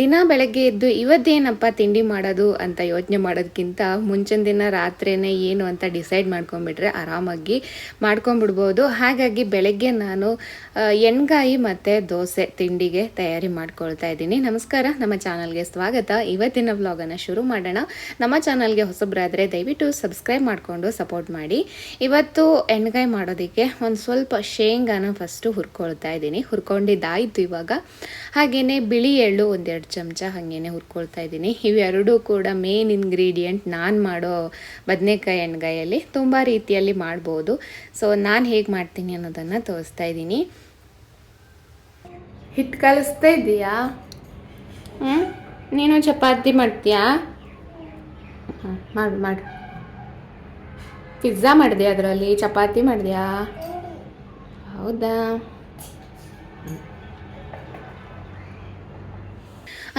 ದಿನ ಬೆಳಗ್ಗೆ ಎದ್ದು ಇವತ್ತೇನಪ್ಪ ತಿಂಡಿ ಮಾಡೋದು ಅಂತ ಯೋಚನೆ ಮಾಡೋದಕ್ಕಿಂತ ಮುಂಚಿನ ದಿನ ರಾತ್ರಿನೇ ಏನು ಅಂತ ಡಿಸೈಡ್ ಮಾಡ್ಕೊಂಬಿಟ್ರೆ ಆರಾಮಾಗಿ ಮಾಡ್ಕೊಂಬಿಡ್ಬೋದು ಹಾಗಾಗಿ ಬೆಳಗ್ಗೆ ನಾನು ಎಣ್ಗಾಯಿ ಮತ್ತು ದೋಸೆ ತಿಂಡಿಗೆ ತಯಾರಿ ಮಾಡ್ಕೊಳ್ತಾ ಇದ್ದೀನಿ. ನಮಸ್ಕಾರ, ನಮ್ಮ ಚಾನಲ್ಗೆ ಸ್ವಾಗತ. ಇವತ್ತಿನ ವ್ಲಾಗನ್ನು ಶುರು ಮಾಡೋಣ. ನಮ್ಮ ಚಾನಲ್ಗೆ ಹೊಸಬ್ರಾದರೆ ದಯವಿಟ್ಟು ಸಬ್ಸ್ಕ್ರೈಬ್ ಮಾಡಿಕೊಂಡು ಸಪೋರ್ಟ್ ಮಾಡಿ. ಇವತ್ತು ಎಣ್ಗಾಯಿ ಮಾಡೋದಕ್ಕೆ ಒಂದು ಸ್ವಲ್ಪ ಶೇಂಗಾನ ಫಸ್ಟು ಹುರ್ಕೊಳ್ತಾ ಇದ್ದೀನಿ. ಹುರ್ಕೊಂಡಿದ್ದಾಯಿತು ಇವಾಗ. ಹಾಗೆಯೇ ಬಿಳಿ ಎಳ್ಳು ಒಂದೆರಡು ಚಮಚ ಹಾಗೇನೆ ಹುರ್ಕೊಳ್ತಾ ಇದ್ದೀನಿ. ಇವೆರಡೂ ಕೂಡ ಮೇನ್ ಇಂಗ್ರೀಡಿಯೆಂಟ್ ನಾನು ಮಾಡೋ ಬದನೆಕಾಯಿ ಎಣ್ಗಾಯಲ್ಲಿ ತುಂಬ ರೀತಿಯಲ್ಲಿ ಮಾಡ್ಬೋದು. ಸೊ ನಾನು ಹೇಗೆ ಮಾಡ್ತೀನಿ ಅನ್ನೋದನ್ನು ತೋರಿಸ್ತಾ ಇದ್ದೀನಿ. ಹಿಟ್ಟು ಕಲಿಸ್ತಾ ಇದ್ದೀಯಾ ಹ್ಞೂ ನೀನು ಚಪಾತಿ ಮಾಡ್ತೀಯಾ? ಮಾಡು ಮಾಡು. ಪಿಜ್ಜಾ ಮಾಡಿದೆ ಅದರಲ್ಲಿ, ಚಪಾತಿ ಮಾಡಿದ್ಯಾ? ಹೌದಾ?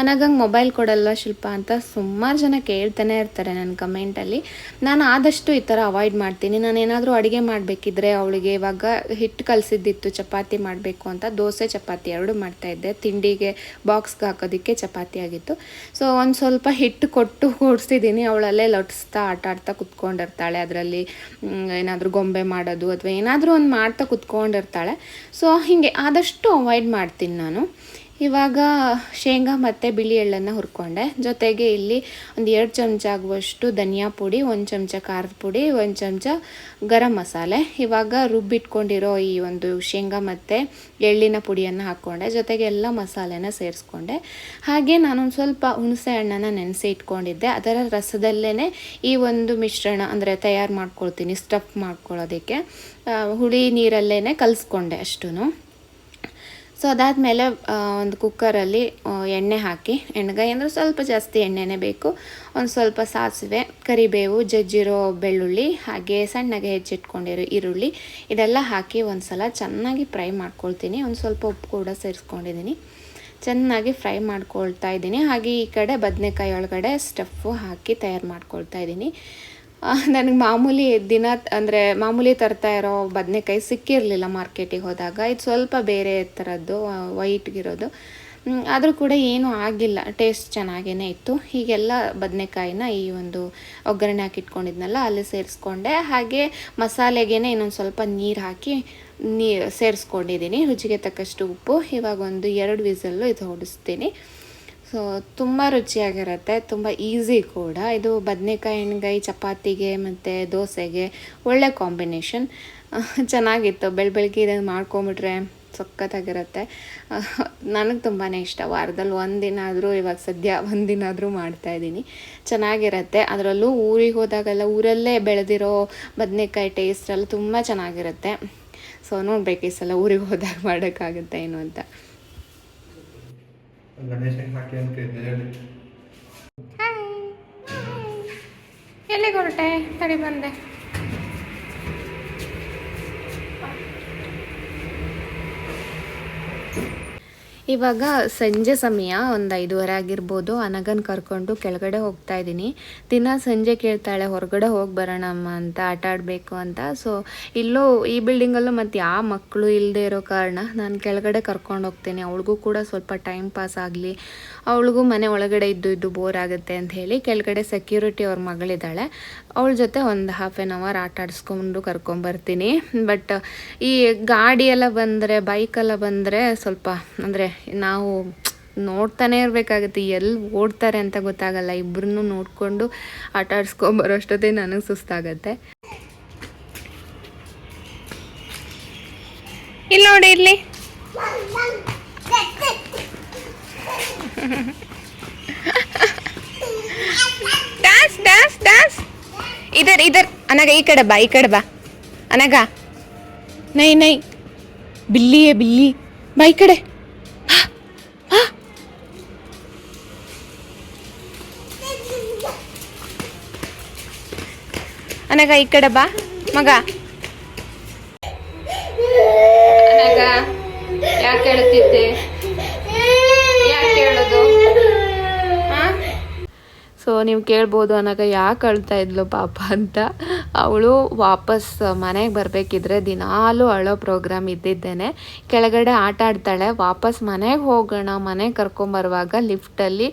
ಅನಾಗಂಗೆ ಮೊಬೈಲ್ ಕೊಡಲ್ವಾ ಶಿಲ್ಪ ಅಂತ ಸುಮಾರು ಜನ ಕೇಳ್ತಾನೆ ಇರ್ತಾರೆ ನನ್ನ ಕಮೆಂಟಲ್ಲಿ ನಾನು ಆದಷ್ಟು ಈ ಥರ ಅವಾಯ್ಡ್ ಮಾಡ್ತೀನಿ. ನಾನು ಏನಾದರೂ ಅಡುಗೆ ಮಾಡಬೇಕಿದ್ರೆ ಅವಳಿಗೆ ಇವಾಗ ಹಿಟ್ಟು ಕಲಸಿದ್ದಿತ್ತು ಚಪಾತಿ ಮಾಡಬೇಕು ಅಂತ ದೋಸೆ ಚಪಾತಿ ಎರಡು ಮಾಡ್ತಾಯಿದ್ದೆ ತಿಂಡಿಗೆ ಬಾಕ್ಸ್ಗೆ ಹಾಕೋದಕ್ಕೆ ಚಪಾತಿ ಆಗಿತ್ತು. ಸೊ ಒಂದು ಸ್ವಲ್ಪ ಹಿಟ್ಟು ಕೊಟ್ಟು ಕೂಡಿಸಿದ್ದೀನಿ. ಅವಳಲ್ಲೇ ಲಟ್ಸ್ತಾ ಆಟ ಆಡ್ತಾ ಕುತ್ಕೊಂಡಿರ್ತಾಳೆ. ಅದರಲ್ಲಿ ಏನಾದರೂ ಗೊಂಬೆ ಮಾಡೋದು ಅಥವಾ ಏನಾದರೂ ಒಂದು ಮಾಡ್ತಾ ಕುತ್ಕೊಂಡಿರ್ತಾಳೆ. ಸೊ ಹೀಗೆ ಆದಷ್ಟು ಅವಾಯ್ಡ್ ಮಾಡ್ತೀನಿ ನಾನು. ಇವಾಗ ಶೇಂಗಾ ಮತ್ತು ಬಿಳಿ ಎಳ್ಳನ್ನು ಹುರ್ಕೊಂಡೆ. ಜೊತೆಗೆ ಇಲ್ಲಿ ಒಂದು ಎರಡು ಚಮಚ ಆಗುವಷ್ಟು ಧನಿಯಾ ಪುಡಿ, ಒಂದು ಚಮಚ ಖಾರದ ಪುಡಿ, ಒಂದು ಚಮಚ ಗರಂ ಮಸಾಲೆ. ಇವಾಗ ರುಬ್ಬಿಟ್ಕೊಂಡಿರೋ ಈ ಒಂದು ಶೇಂಗಾ ಮತ್ತು ಎಳ್ಳಿನ ಪುಡಿಯನ್ನು ಹಾಕ್ಕೊಂಡೆ ಜೊತೆಗೆ ಎಲ್ಲ ಮಸಾಲೆನ ಸೇರಿಸ್ಕೊಂಡೆ. ಹಾಗೆ ನಾನೊಂದು ಸ್ವಲ್ಪ ಹುಣಸೆ ಹಣ್ಣನ್ನು ನೆನೆಸಿ ಇಟ್ಕೊಂಡಿದ್ದೆ. ಅದರ ರಸದಲ್ಲೇ ಈ ಒಂದು ಮಿಶ್ರಣ ಅಂದರೆ ತಯಾರು ಮಾಡ್ಕೊಳ್ತೀನಿ, ಸ್ಟಫ್ ಮಾಡ್ಕೊಳ್ಳೋದಕ್ಕೆ. ಹುಳಿ ನೀರಲ್ಲೇ ಕಲಿಸ್ಕೊಂಡೆ ಅಷ್ಟೂ ಸೊ ಅದಾದಮೇಲೆ ಒಂದು ಕುಕ್ಕರಲ್ಲಿ ಎಣ್ಣೆ ಹಾಕಿ ಎಣ್ಣೆಗಾಯಿ ಅಂದರೆ ಸ್ವಲ್ಪ ಜಾಸ್ತಿ ಎಣ್ಣೆನೇ ಬೇಕು. ಒಂದು ಸ್ವಲ್ಪ ಸಾಸಿವೆ, ಕರಿಬೇವು, ಜಜ್ಜಿರೋ ಬೆಳ್ಳುಳ್ಳಿ, ಹಾಗೆ ಸಣ್ಣಗೆ ಹೆಚ್ಚಿಟ್ಕೊಂಡಿರೋ ಈರುಳ್ಳಿ, ಇದೆಲ್ಲ ಹಾಕಿ ಒಂದು ಸಲ ಚೆನ್ನಾಗಿ ಫ್ರೈ ಮಾಡ್ಕೊಳ್ತೀನಿ. ಒಂದು ಸ್ವಲ್ಪ ಉಪ್ಪು ಕೂಡ ಸೇರಿಸ್ಕೊಂಡಿದ್ದೀನಿ. ಚೆನ್ನಾಗಿ ಫ್ರೈ ಮಾಡ್ಕೊಳ್ತಾ ಇದ್ದೀನಿ. ಹಾಗೆ ಈ ಕಡೆ ಬದನೆಕಾಯಿ ಒಳಗಡೆ ಸ್ಟಫು ಹಾಕಿ ತಯಾರು ಮಾಡ್ಕೊಳ್ತಾ ಇದ್ದೀನಿ. ನನಗೆ ಮಾಮೂಲಿ ದಿನ, ಅಂದರೆ ಮಾಮೂಲಿ ತರ್ತಾ ಇರೋ ಬದನೆಕಾಯಿ ಸಿಕ್ಕಿರಲಿಲ್ಲ ಮಾರ್ಕೆಟಿಗೆ ಹೋದಾಗ. ಇದು ಸ್ವಲ್ಪ ಬೇರೆ ಥರದ್ದು ವೈಟ್ಗಿರೋದು. ಆದರೂ ಕೂಡ ಏನೂ ಆಗಿಲ್ಲ. ಟೇಸ್ಟ್ ಚೆನ್ನಾಗೇ ಇತ್ತು. ಹೀಗೆಲ್ಲ ಬದನೆಕಾಯಿನ ಈ ಒಂದು ಒಗ್ಗರಣೆ ಹಾಕಿಟ್ಕೊಂಡಿದ್ನಲ್ಲ, ಅಲ್ಲಿ ಸೇರಿಸ್ಕೊಂಡೆ. ಹಾಗೆ ಮಸಾಲೆಗೇ ಇನ್ನೊಂದು ಸ್ವಲ್ಪ ನೀರು ಹಾಕಿ, ನೀ ಸೇರಿಸ್ಕೊಂಡಿದ್ದೀನಿ ರುಚಿಗೆ ತಕ್ಕಷ್ಟು ಉಪ್ಪು. ಇವಾಗ ಒಂದು ಎರಡು ವಿಸಲ್ಲು ಇದು ಹೊಡಿಸ್ತೀನಿ. ಸೊ ತುಂಬ ರುಚಿಯಾಗಿರುತ್ತೆ, ತುಂಬ ಈಸಿ ಕೂಡ. ಇದು ಬದನೆಕಾಯಿ ಎಣ್ಗಾಯಿ ಚಪಾತಿಗೆ ಮತ್ತು ದೋಸೆಗೆ ಒಳ್ಳೆ ಕಾಂಬಿನೇಷನ್ ಚೆನ್ನಾಗಿತ್ತು. ಬೆಳ ಬೆಳಗ್ಗೆ ಇದನ್ನು ಮಾಡ್ಕೊಂಬಿಟ್ರೆ ಸಖತ್ತಾಗಿರುತ್ತೆ. ನನಗೆ ತುಂಬಾ ಇಷ್ಟ. ವಾರದಲ್ಲಿ ಒಂದಿನ ಆದರೂ ಇವಾಗ ಸದ್ಯ ಒಂದಿನ ಆದರೂ ಮಾಡ್ತಾಯಿದ್ದೀನಿ ಚೆನ್ನಾಗಿರುತ್ತೆ. ಅದರಲ್ಲೂ ಊರಿಗೆ ಹೋದಾಗೆಲ್ಲ ಊರಲ್ಲೇ ಬೆಳೆದಿರೋ ಬದನೆಕಾಯಿ ಟೇಸ್ಟ್ ಎಲ್ಲ ತುಂಬ ಚೆನ್ನಾಗಿರುತ್ತೆ. ಸೊ ನೋಡ್ಬೇಕು ಈ ಸಲ ಊರಿಗೆ ಹೋದಾಗ ಮಾಡೋಕ್ಕಾಗುತ್ತೆ ಏನು ಅಂತ. ಗಣೇಶನ್ ಹಾಕಿ ಅಂತ ಹೇಳಿ. ಎಲ್ಲಿಗೆ ಹೊರಟೆ? ಸರಿ ಬಂದೆ. ಇವಾಗ ಸಂಜೆ ಸಮಯ ಒಂದು ಐದುವರೆ ಆಗಿರ್ಬೋದು. ಅನಗನ್ ಕರ್ಕೊಂಡು ಕೆಳಗಡೆ ಹೋಗ್ತಾ ಇದ್ದೀನಿ. ದಿನ ಸಂಜೆ ಕೇಳ್ತಾಳೆ, ಹೊರಗಡೆ ಹೋಗಿ ಬರೋಣಮ್ಮ ಅಂತ, ಆಟ ಆಡಬೇಕು ಅಂತ. ಸೊ ಇಲ್ಲೂ ಈ ಬಿಲ್ಡಿಂಗಲ್ಲೂ ಮತ್ತು ಯಾವ ಮಕ್ಕಳು ಇಲ್ಲದೆ ಇರೋ ಕಾರಣ ನಾನು ಕೆಳಗಡೆ ಕರ್ಕೊಂಡು ಹೋಗ್ತೀನಿ. ಅವಳಿಗೂ ಕೂಡ ಸ್ವಲ್ಪ ಟೈಮ್ ಪಾಸ್ ಆಗಲಿ. ಅವಳಿಗೂ ಮನೆ ಒಳಗಡೆ ಇದ್ದು ಇದ್ದು ಬೋರ್ ಆಗುತ್ತೆ ಅಂತ ಹೇಳಿ ಕೆಳಗಡೆ ಸೆಕ್ಯೂರಿಟಿ ಅವ್ರ ಮಗಳಿದ್ದಾಳೆ. ಅವಳ ಜೊತೆ ಒಂದು ಹಾಫ್ ಆನ್ ಅವರ್ ಆಟ ಆಡಿಸ್ಕೊಂಡು ಕರ್ಕೊಂಬರ್ತೀನಿ ಬಟ್ ಈ ಗಾಡಿ ಎಲ್ಲ ಬಂದರೆ ಬೈಕೆಲ್ಲ ಬಂದರೆ ಸ್ವಲ್ಪ ಅಂದರೆ ನಾವು ನೋಡ್ತಾನೆ ಇರಬೇಕಾಗತ್ತೆ, ಎಲ್ಲಿ ಓಡ್ತಾರೆ ಅಂತ ಗೊತ್ತಾಗಲ್ಲ ಇಬ್ಬರನ್ನು ನೋಡಿಕೊಂಡು ಆಟ ಆಡಿಸ್ಕೊಂಬರೋಷ್ಟೊತ್ತೇ ನನಗೆ ಸುಸ್ತಾಗತ್ತೆ. ಇಲ್ಲಿ ನೋಡಿ ಇಲ್ಲಿ. ಡ್ಯಾನ್ಸ್ ಡ್ಯಾನ್ಸ್ ಡ್ಯಾನ್ಸ್ ಇದರ್ ಇದರ್. ಅನಗ ಈ ಕಡೆ ಬಾ, ಈ ಕಡೆ ಬಾ. ಅನಗ. ನೈ ನೈ. ಬಿಲ್ಲಿಯೇ, ಬಿಲ್ಲಿ. ಬಾ, ಈ ಕಡೆ. ಅನಗ ಈ ಕಡೆ ಬಾ. ಮಗ. ಅನಗ ಯಾಕೆ ಹೇಳ್ತಿದ್ದೆ? ಯಾಕೆ ಹೇಳೋದು? ಹಾ? ಸೊ ನೀವು ಕೇಳ್ಬೋದು ಅನಗ ಯಾಕೆ ಅಳ್ತಾ ಇದ್ಲು ಪಾಪ ಅಂತ. ಅವಳು ವಾಪಸ್ ಮನೆಗೆ ಬರಬೇಕಿದ್ರೆ ದಿನಾಲೂ ಅಳೋ ಪ್ರೋಗ್ರಾಮ್ ಇದ್ದಿದ್ದೇನೆ. ಕೆಳಗಡೆ ಆಟ ಆಡ್ತಾಳೆ. ವಾಪಸ್ ಮನೆಗೆ ಹೋಗೋಣ ಮನೆಗೆ ಕರ್ಕೊಂಬರುವಾಗ ಲಿಫ್ಟಲ್ಲಿ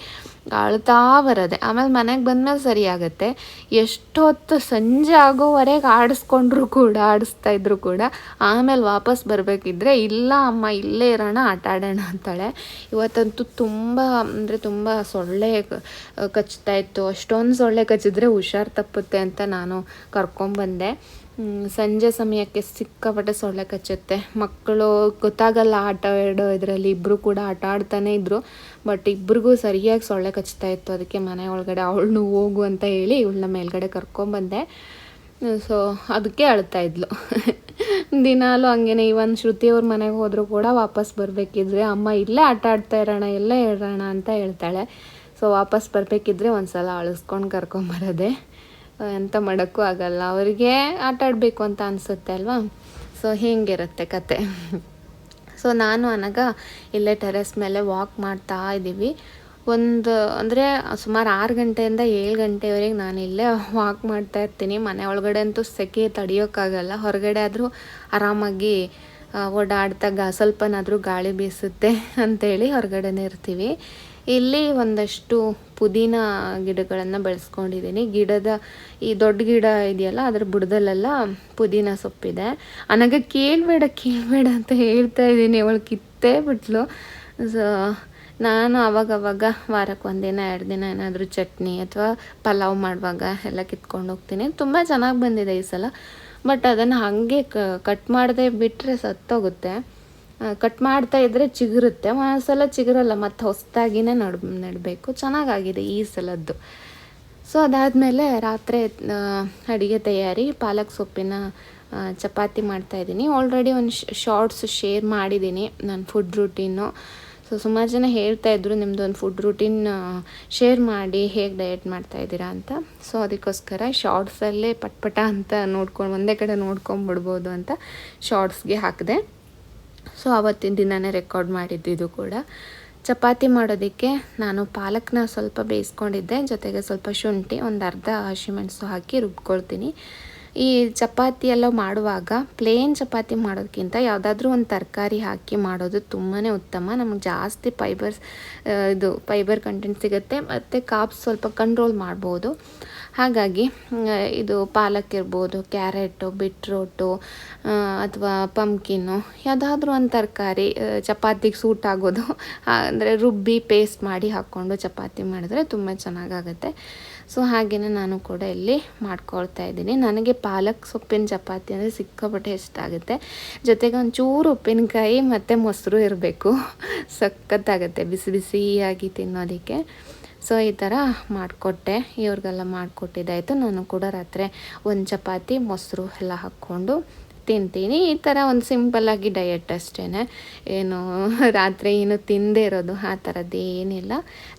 ಅಳ್ತಾ ಬರೋದೆ. ಆಮೇಲೆ ಮನೆಗೆ ಬಂದಮೇಲೆ ಸರಿ ಆಗುತ್ತೆ ಎಷ್ಟೊತ್ತು ಸಂಜೆ ಆಗೋವರೆಗೆ ಆಡಿಸ್ಕೊಂಡ್ರು ಕೂಡ, ಆಡಿಸ್ತಾ ಇದ್ರು ಕೂಡ, ಆಮೇಲೆ ವಾಪಸ್ ಬರಬೇಕಿದ್ರೆ, ಇಲ್ಲ ಅಮ್ಮ, ಇಲ್ಲೇ ಇರೋಣ, ಆಟ ಆಡೋಣ ಅಂತಾಳೆ. ಇವತ್ತಂತೂ ತುಂಬ, ಅಂದರೆ ತುಂಬ ಸೊಳ್ಳೆ ಕಚ್ತಾ ಇತ್ತು. ಅಷ್ಟೊಂದು ಸೊಳ್ಳೆ ಕಚ್ಚಿದ್ರೆ ಹುಷಾರು ತಪ್ಪುತ್ತೆ ಅಂತ ನಾನು ಕರ್ಕೊಂಬಂದೆ. ಸಂಜೆ ಸಮಯಕ್ಕೆ ಸಿಕ್ಕಾಪಟ್ಟೆ ಸೊಳ್ಳೆ ಕಚ್ಚುತ್ತೆ. ಮಕ್ಕಳು ಗೊತ್ತಾಗಲ್ಲ ಆಟ ಆಡೋ ಇದರಲ್ಲಿ ಇಬ್ಬರು ಕೂಡ ಆಟ ಆಡ್ತಾನೆ ಇದ್ರು. ಬಟ್ ಇಬ್ಬರಿಗೂ ಸರಿಯಾಗಿ ಸೊಳ್ಳೆ ಕಚ್ತಾ ಇತ್ತು. ಅದಕ್ಕೆ ಮನೆ ಒಳಗಡೆ ಅವಳನ್ನು ಹೋಗು ಅಂತ ಹೇಳಿ ಇವಳನ್ನ ಮೇಲ್ಗಡೆ ಕರ್ಕೊಂಬಂದೆ ಸೊ ಅದಕ್ಕೆ ಅಳ್ತಾ ಇದ್ಲು. ದಿನಾಲು ಹಂಗೇನೆ ಇವನ್ ಶ್ರುತಿ ಅವ್ರ ಮನೆಗೆ ಹೋದರೂ ಕೂಡ ವಾಪಸ್ ಬರಬೇಕಿದ್ರೆ ಅಮ್ಮ ಇಲ್ಲೇ ಆಟ ಆಡ್ತಾ ಇರೋಣ ಎಲ್ಲೇ ಇರೋಣ ಅಂತ ಹೇಳ್ತಾಳೆ. ಸೊ ವಾಪಸ್ ಬರಬೇಕಿದ್ರೆ ಒಂದ್ಸಲ ಅಳಿಸ್ಕೊಂಡು ಕರ್ಕೊಂಬರೋದೆ ಎಂತ ಮಾಡೋಕ್ಕೂ ಆಗಲ್ಲ. ಅವರಿಗೆ ಆಟ ಆಡಬೇಕು ಅಂತ ಅನಿಸುತ್ತೆ ಅಲ್ವಾ? ಸೊ ಹಿಂಗಿರುತ್ತೆ ಕತೆ. ಸೊ ನಾನು ಅನಗ ಇಲ್ಲೇ ಟೆರೆಸ್ ಮೇಲೆ ವಾಕ್ ಮಾಡ್ತಾ ಇದ್ದೀವಿ. ಒಂದು, ಅಂದರೆ ಸುಮಾರು ಆರು ಗಂಟೆಯಿಂದ ಏಳು ಗಂಟೆವರೆಗೆ ನಾನು ಇಲ್ಲೇ ವಾಕ್ ಮಾಡ್ತಾ ಇರ್ತೀನಿ. ಮನೆ ಒಳಗಡೆ ಅಂತೂ ಸೆಕೆ ತಡೆಯೋಕ್ಕಾಗಲ್ಲ. ಹೊರಗಡೆ ಆದರೂ ಆರಾಮಾಗಿ ಓಡಾಡ್ತಾ ಸ್ವಲ್ಪನಾದರೂ ಗಾಳಿ ಬೀಸುತ್ತೆ ಅಂತೇಳಿ ಹೊರಗಡೆನೇ ಇರ್ತೀವಿ. ಇಲ್ಲಿ ಒಂದಷ್ಟು ಪುದೀನ ಗಿಡಗಳನ್ನು ಬೆಳೆಸ್ಕೊಂಡಿದ್ದೀನಿ. ಗಿಡದ ಈ ದೊಡ್ಡ ಗಿಡ ಇದೆಯಲ್ಲ, ಅದರ ಬುಡದಲ್ಲೆಲ್ಲ ಪುದೀನ ಸೊಪ್ಪಿದೆ. ನನಗೆ ಕೇಳಬೇಡ ಕೇಳಬೇಡ ಅಂತ ಹೇಳ್ತಾ ಇದ್ದೀನಿ. ಅವಳು ಕಿತ್ತೇ ಬಿಟ್ಲು. ಸೊ ನಾನು ಅವಾಗ ಅವಾಗ ವಾರಕ್ಕೆ ಒಂದಿನ, ಎರಡು ದಿನ ಏನಾದರೂ ಚಟ್ನಿ ಅಥವಾ ಪಲಾವ್ ಮಾಡುವಾಗ ಎಲ್ಲ ಕಿತ್ಕೊಂಡು ಹೋಗ್ತೀನಿ. ತುಂಬ ಚೆನ್ನಾಗಿ ಬಂದಿದೆ ಈ ಸಲ. ಬಟ್ ಅದನ್ನು ಹಾಗೆ ಕಟ್ ಮಾಡದೆ ಬಿಟ್ಟರೆ ಸತ್ತೋಗುತ್ತೆ. ಕಟ್ ಮಾಡ್ತಾ ಇದ್ದರೆ ಚಿಗುರುತ್ತೆ. ಒಂದ್ಸಲ ಚಿಗುರಲ್ಲ, ಮತ್ತು ಹೊಸದಾಗಿನೇ ನಡ್, ನೆಡಬೇಕು. ಚೆನ್ನಾಗಾಗಿದೆ ಈ ಸಲದ್ದು. ಸೊ ಅದಾದಮೇಲೆ ರಾತ್ರಿ ಅಡುಗೆ ಅಡಿಗೆ ತಯಾರಿ, ಪಾಲಕ್ ಸೊಪ್ಪಿನ ಚಪಾತಿ ಮಾಡ್ತಾ ಇದ್ದೀನಿ. ಆಲ್ರೆಡಿ ಒಂದು ಶಾರ್ಟ್ಸ್ ಶೇರ್ ಮಾಡಿದ್ದೀನಿ ನನ್ನ ಫುಡ್ ರೂಟೀನು ಸೊ ಸುಮಾರು ಜನ ಹೇಳ್ತಾ ಇದ್ರು ನಿಮ್ಮದು ಒಂದು ಫುಡ್ ರೂಟೀನ್ ಶೇರ್ ಮಾಡಿ, ಹೇಗೆ ಡಯಟ್ ಮಾಡ್ತಾ ಇದ್ದೀರಾ ಅಂತ. ಸೊ ಅದಕ್ಕೋಸ್ಕರ ಶಾರ್ಟ್ಸಲ್ಲೇ ಪಟ್ಪಟ ಅಂತ ನೋಡ್ಕೊಂಡು ಒಂದೇ ಕಡೆ ನೋಡ್ಕೊಂಬಿಡ್ಬೋದು ಅಂತ ಶಾರ್ಟ್ಸ್ಗೆ ಹಾಕಿದೆ. ಸೊ ಆವತ್ತಿನ ದಿನನೇ ರೆಕಾರ್ಡ್ ಮಾಡಿದ್ದಿದ್ದು ಕೂಡ. ಚಪಾತಿ ಮಾಡೋದಕ್ಕೆ ನಾನು ಪಾಲಕ್ನ ಸ್ವಲ್ಪ ಬೇಯಿಸ್ಕೊಂಡಿದ್ದೆ. ಜೊತೆಗೆ ಸ್ವಲ್ಪ ಶುಂಠಿ, ಒಂದು ಅರ್ಧ ಹಸಿಮೆಣಸು ಹಾಕಿ ರುಬ್ಕೊಳ್ತೀನಿ. ಈ ಚಪಾತಿ ಎಲ್ಲ ಮಾಡುವಾಗ ಪ್ಲೇನ್ ಚಪಾತಿ ಮಾಡೋದಕ್ಕಿಂತ ಯಾವುದಾದ್ರೂ ಒಂದು ತರಕಾರಿ ಹಾಕಿ ಮಾಡೋದು ತುಂಬಾ ಉತ್ತಮ. ನಮಗೆ ಜಾಸ್ತಿ ಫೈಬರ್ಸ್ ಇದು ಫೈಬರ್ ಕಂಟೆಂಟ್ ಸಿಗುತ್ತೆ. ಮತ್ತು ಕಾಪ್ಸ್ ಸ್ವಲ್ಪ ಕಂಟ್ರೋಲ್ ಮಾಡ್ಬೋದು. ಹಾಗಾಗಿ ಇದು ಪಾಲಕ್ ಇರ್ಬೋದು ಕ್ಯಾರೆಟು ಬಿಟ್ರೋಟು ಅಥವಾ ಪಂಕಿನ್ನು ಯಾವುದಾದ್ರೂ ಒಂದು ತರಕಾರಿ ಚಪಾತಿಗೆ ಸೂಟ್ ಆಗೋದು. ಅಂದರೆ ರುಬ್ಬಿ ಪೇಸ್ಟ್ ಮಾಡಿ ಹಾಕ್ಕೊಂಡು ಚಪಾತಿ ಮಾಡಿದ್ರೆ ತುಂಬ ಚೆನ್ನಾಗಾಗುತ್ತೆ. ಸೊ ಹಾಗೆಯೇ ನಾನು ಕೂಡ ಇಲ್ಲಿ ಮಾಡ್ಕೊಳ್ತಾ ಇದ್ದೀನಿ. ನನಗೆ ಪಾಲಕ್ ಸೊಪ್ಪಿನ ಚಪಾತಿ ಅಂದರೆ ಸಿಕ್ಕಾಪಟ್ಟೆ ಇಷ್ಟ ಆಗುತ್ತೆ. ಜೊತೆಗೆ ಒಂಚೂರು ಉಪ್ಪಿನಕಾಯಿ ಮತ್ತು ಮೊಸರು ಇರಬೇಕು. ಸಖತ್ತಾಗುತ್ತೆ, ಬಿಸಿ ಬಿಸಿಯಾಗಿ ತಿನ್ನೋದಕ್ಕೆ. ಸೊ ಈ ಥರ ಮಾಡಿಕೊಟ್ಟೆ. ಇವ್ರಿಗೆಲ್ಲ ಮಾಡಿಕೊಟ್ಟಿದ್ದಾಯಿತು. ನಾನು ಕೂಡ ರಾತ್ರಿ ಒಂದು ಚಪಾತಿ, ಮೊಸರು ಎಲ್ಲ ಹಾಕ್ಕೊಂಡು ತಿಂತೀನಿ. ಈ ಥರ ಒಂದು ಸಿಂಪಲ್ಲಾಗಿ ಡಯಟ್ ಅಷ್ಟೇ ಏನು ರಾತ್ರಿ ಏನು ತಿಂದೇ ಇರೋದು ಆ ಥರದ್ದು ಏನಿಲ್ಲ.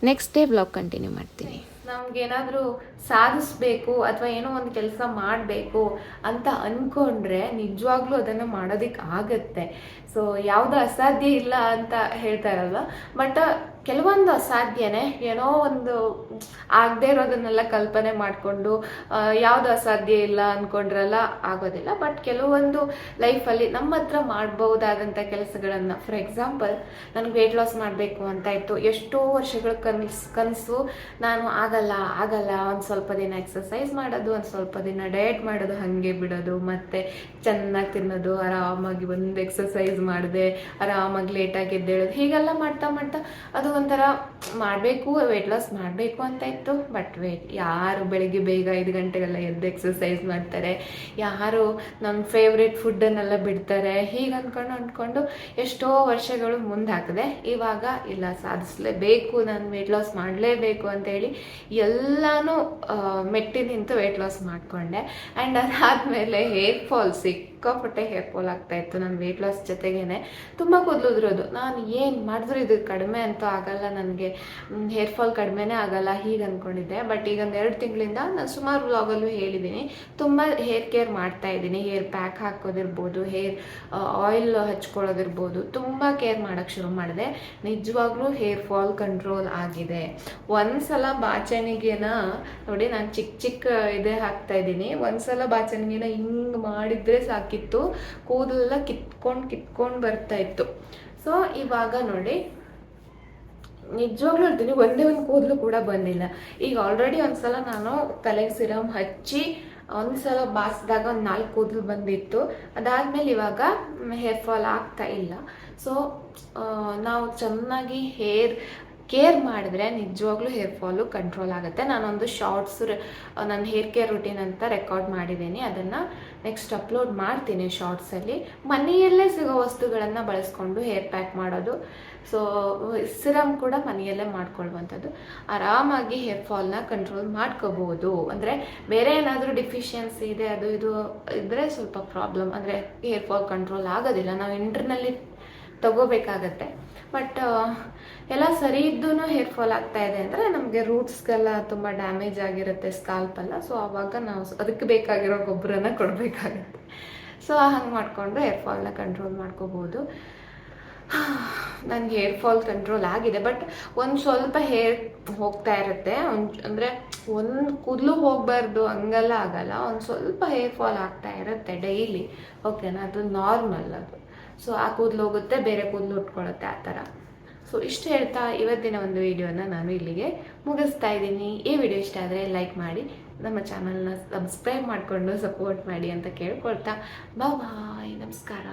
ನೆಕ್ಸ್ಟ್ ಡೇ ಬ್ಲಾಗ್ ಕಂಟಿನ್ಯೂ ಮಾಡ್ತೀನಿ. ನಮ್ಗೇನಾದರೂ ಸಾಧಿಸ್ಬೇಕು ಅಥವಾ ಏನೋ ಒಂದು ಕೆಲಸ ಮಾಡಬೇಕು ಅಂತ ಅಂದ್ಕೊಂಡ್ರೆ ನಿಜವಾಗ್ಲೂ ಅದನ್ನು ಮಾಡೋದಕ್ಕೆ ಆಗತ್ತೆ ಸೊ ಯಾವುದು ಅಸಾಧ್ಯ ಇಲ್ಲ ಅಂತ ಹೇಳ್ತಾರಲ್ವ ಬಟ್ ಕೆಲವೊಂದು ಅಸಾಧ್ಯನೇ, ಏನೋ ಒಂದು ಆಗದೆ ಇರೋದನ್ನೆಲ್ಲ ಕಲ್ಪನೆ ಮಾಡಿಕೊಂಡು ಯಾವುದು ಅಸಾಧ್ಯ ಇಲ್ಲ ಅಂದ್ಕೊಂಡ್ರಲ್ಲ ಆಗೋದಿಲ್ಲ. ಬಟ್ ಕೆಲವೊಂದು ಲೈಫಲ್ಲಿ ನಮ್ಮ ಹತ್ರ ಮಾಡಬಹುದಾದಂಥ ಕೆಲಸಗಳನ್ನು ಫಾರ್ ಎಕ್ಸಾಂಪಲ್ ನನಗೆ ವೆಯ್ಟ್ ಲಾಸ್ ಮಾಡಬೇಕು ಅಂತ ಇತ್ತು. ಎಷ್ಟೋ ವರ್ಷಗಳ ಕನಸು ಕನಸು ನಾನು ಆಗಲ್ಲ ಆಗಲ್ಲ, ಒಂದು ಸ್ವಲ್ಪ ದಿನ ಎಕ್ಸಸೈಸ್ ಮಾಡೋದು, ಒಂದು ಸ್ವಲ್ಪ ದಿನ ಡಯಟ್ ಮಾಡೋದು, ಹಾಗೆ ಬಿಡೋದು, ಮತ್ತು ಚೆನ್ನಾಗಿ ತಿನ್ನೋದು, ಆರಾಮಾಗಿ ಒಂದು ಎಕ್ಸಸೈಸ್ ಮಾಡಿದೆ, ಆರಾಮಾಗಿ ಲೇಟಾಗಿ ಎದ್ದೇಳೋದು, ಹೀಗೆಲ್ಲ ಮಾಡ್ತಾ ಮಾಡ್ತಾ ಅದು ಒಂಥರ ಮಾಡಬೇಕು ವೆಯ್ಟ್ ಲಾಸ್ ಮಾಡಬೇಕು ಅಂತ ಇತ್ತು. ಬಟ್ ವೆಯ್ಟ್ ಯಾರು ಬೆಳಿಗ್ಗೆ ಬೇಗ ಐದು ಗಂಟೆಗೆಲ್ಲ ಎದ್ದು ಎಕ್ಸಸೈಸ್ ಮಾಡ್ತಾರೆ, ಯಾರು ನಮ್ಮ ಫೇವ್ರೆಟ್ ಫುಡ್ಡನ್ನೆಲ್ಲ ಬಿಡ್ತಾರೆ, ಹೀಗೆ ಅಂದ್ಕೊಂಡು ಅಂದ್ಕೊಂಡು ಎಷ್ಟೋ ವರ್ಷಗಳು ಮುಂದೆ ಹಾಕಿದೆ ಇವಾಗ ಇಲ್ಲ, ಸಾಧಿಸಲೇಬೇಕು, ನಾನು ವೆಯ್ಟ್ ಲಾಸ್ ಮಾಡಲೇಬೇಕು ಅಂತೇಳಿ ಎಲ್ಲನೂ ಮೆಟ್ಟಿ ನಿಂತು ವೆಯ್ಟ್ ಲಾಸ್ ಮಾಡಿಕೊಂಡೆ. ಆ್ಯಂಡ್ ಅದಾದಮೇಲೆ ಹೇರ್ ಫಾಲ್ ಸಿಕ್ ಸಿಕ್ಕಾಪಟ್ಟೆ ಹೇರ್ ಫಾಲ್ ಆಗ್ತಾ ಇತ್ತು ನನ್ನ ವೆಯ್ಟ್ ಲಾಸ್ ಜೊತೆಗೇನೆ. ತುಂಬ ಕೂದಲು ಉದುರೋದು. ನಾನು ಏನು ಮಾಡಿದ್ರು ಇದು ಕಡಿಮೆ ಅಂತೂ ಆಗಲ್ಲ, ನನಗೆ ಹೇರ್ ಫಾಲ್ ಕಡಿಮೆನೇ ಆಗಲ್ಲ, ಹೀಗೆ ಅಂದ್ಕೊಂಡಿದ್ದೆ ಬಟ್ ಈಗ ಒಂದು ಎರಡು ತಿಂಗಳಿಂದ ನಾನು ಸುಮಾರು ವ್ಲಾಗಲ್ಲೂ ಹೇಳಿದ್ದೀನಿ ತುಂಬ ಹೇರ್ ಕೇರ್ ಮಾಡ್ತಾ ಇದ್ದೀನಿ ಹೇರ್ ಪ್ಯಾಕ್ ಹಾಕೋದಿರ್ಬೋದು ಹೇರ್ ಆಯಿಲ್ ಹಚ್ಕೊಳ್ಳೋದಿರ್ಬೋದು. ತುಂಬ ಕೇರ್ ಮಾಡೋಕ್ಕೆ ಶುರು ಮಾಡಿದೆ. ನಿಜವಾಗ್ಲೂ ಹೇರ್ ಫಾಲ್ ಕಂಟ್ರೋಲ್ ಆಗಿದೆ. ಒಂದ್ಸಲ ಬಾಚಣಿಗೆನ ನೋಡಿ ನಾನು ಚಿಕ್ಕ ಚಿಕ್ಕ ಇದೇ ಹಾಕ್ತಾ ಇದ್ದೀನಿ ಒಂದ್ಸಲ ಬಾಚಣಿಗೆನ ಹಿಂಗೆ ಮಾಡಿದ್ರೆ ಸಾಕಿತ್ತು. ಕೂದಲೆಲ್ಲ ಕಿತ್ಕೊಂಡು ಕಿತ್ಕೊಂಡು ಬರ್ತಾ ಇತ್ತು. ಸೊ ಇವಾಗ ನೋಡಿ ನಿಜವಾಗ್ಲೂ ಹೇಳ್ತೀನಿ, ಒಂದೇ ಒಂದು ಕೂದಲು ಕೂಡ ಬಂದಿಲ್ಲ. ಈಗ ಆಲ್ರೆಡಿ ಒಂದ್ಸಲ ನಾನು ತಲೆಗೆ ಸಿರಮ್ ಹಚ್ಚಿ, ಒಂದ್ಸಲ ಬಾಸಿದಾಗ ಒಂದು ನಾಲ್ಕು ಕೂದಲು ಬಂದಿತ್ತು. ಅದಾದ್ಮೇಲೆ ಇವಾಗ ಹೇರ್ ಫಾಲ್ ಆಗ್ತಾ ಇಲ್ಲ. ಸೊ ನಾವು ಚೆನ್ನಾಗಿ ಹೇರ್ ಕೇರ್ ಮಾಡಿದ್ರೆ ನಿಜವಾಗ್ಲೂ ಹೇರ್ ಫಾಲು ಕಂಟ್ರೋಲ್ ಆಗುತ್ತೆ. ನಾನೊಂದು ಶಾರ್ಟ್ಸ್ ನನ್ನ ಹೇರ್ ಕೇರ್ ರುಟೀನ್ ಅಂತ ರೆಕಾರ್ಡ್ ಮಾಡಿದ್ದೀನಿ. ಅದನ್ನು ನೆಕ್ಸ್ಟ್ ಅಪ್ಲೋಡ್ ಮಾಡ್ತೀನಿ ಶಾರ್ಟ್ಸಲ್ಲಿ. ಮನೆಯಲ್ಲೇ ಸಿಗೋ ವಸ್ತುಗಳನ್ನು ಬಳಸ್ಕೊಂಡು ಹೇರ್ ಪ್ಯಾಕ್ ಮಾಡೋದು. ಸೊ, ಸಿರಮ್ ಕೂಡ ಮನೆಯಲ್ಲೇ ಮಾಡ್ಕೊಳ್ಳುವಂಥದ್ದು. ಆರಾಮಾಗಿ ಹೇರ್ ಫಾಲ್ನ ಕಂಟ್ರೋಲ್ ಮಾಡ್ಕೋಬೋದು. ಅಂದರೆ ಬೇರೆ ಏನಾದರೂ ಡಿಫಿಷಿಯನ್ಸಿ ಇದೆ, ಅದು ಇದು ಇದ್ದರೆ ಸ್ವಲ್ಪ ಪ್ರಾಬ್ಲಮ್. ಅಂದರೆ ಹೇರ್ ಫಾಲ್ ಕಂಟ್ರೋಲ್ ಆಗೋದಿಲ್ಲ. ನಾವು ಇಂಟರ್ನಲ್ಲಿ ತಗೋಬೇಕಾಗತ್ತೆ. ಬಟ್ ಎಲ್ಲ ಸರಿ ಇದ್ದೂ ಹೇರ್ ಫಾಲ್ ಆಗ್ತಾ ಇದೆ ಅಂದರೆ ನಮಗೆ ರೂಟ್ಸ್ಗೆಲ್ಲ ತುಂಬ ಡ್ಯಾಮೇಜ್ ಆಗಿರುತ್ತೆ ಸ್ಕಾಲ್ಪ್ ಎಲ್ಲ. ಸೊ ಆವಾಗ ನಾವು ಅದಕ್ಕೆ ಬೇಕಾಗಿರೋ ಗೊಬ್ಬರನ ಕೊಡಬೇಕಾಗತ್ತೆ. ಸೊ ಹಂಗೆ ಮಾಡಿಕೊಂಡು ಹೇರ್ ಫಾಲ್ನ ಕಂಟ್ರೋಲ್ ಮಾಡ್ಕೋಬೋದು. ನನಗೆ ಹೇರ್ ಫಾಲ್ ಕಂಟ್ರೋಲ್ ಆಗಿದೆ. ಬಟ್ ಒಂದು ಸ್ವಲ್ಪ ಹೇರ್ ಹೋಗ್ತಾ ಇರುತ್ತೆ. ಒಂದು, ಅಂದರೆ ಒಂದು ಕೂದಲು ಹೋಗಬಾರ್ದು, ಹಂಗೆಲ್ಲ ಆಗಲ್ಲ. ಒಂದು ಸ್ವಲ್ಪ ಹೇರ್ ಫಾಲ್ ಆಗ್ತಾ ಇರುತ್ತೆ ಡೈಲಿ ಓಕೆನಾ ಅದು ನಾರ್ಮಲ್ ಅದು. ಸೊ ಆ ಕೂದಲು ಹೋಗುತ್ತೆ, ಬೇರೆ ಕೂದಲು ಉಟ್ಕೊಳ್ಳುತ್ತೆ ಆ ಥರ. ಸೊ ಇಷ್ಟು ಹೇಳ್ತಾ ಇವತ್ತಿನ ಒಂದು ವಿಡಿಯೋನ ನಾನು ಇಲ್ಲಿಗೆ ಮುಗಿಸ್ತಾ ಇದ್ದೀನಿ. ಈ ವಿಡಿಯೋ ಇಷ್ಟ ಆದರೆ ಲೈಕ್ ಮಾಡಿ, ನಮ್ಮ ಚಾನಲ್ನ ಸಬ್ಸ್ಕ್ರೈಬ್ ಮಾಡಿಕೊಂಡು ಸಪೋರ್ಟ್ ಮಾಡಿ ಅಂತ ಕೇಳ್ಕೊಳ್ತಾ. ಬಾಯ್ ನಮಸ್ಕಾರ.